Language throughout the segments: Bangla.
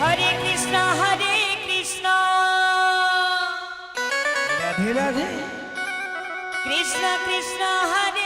হরে কৃষ্ণ হরে কৃষ্ণ। রাধে রাধে। কৃষ্ণ কৃষ্ণ হরে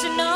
Krishna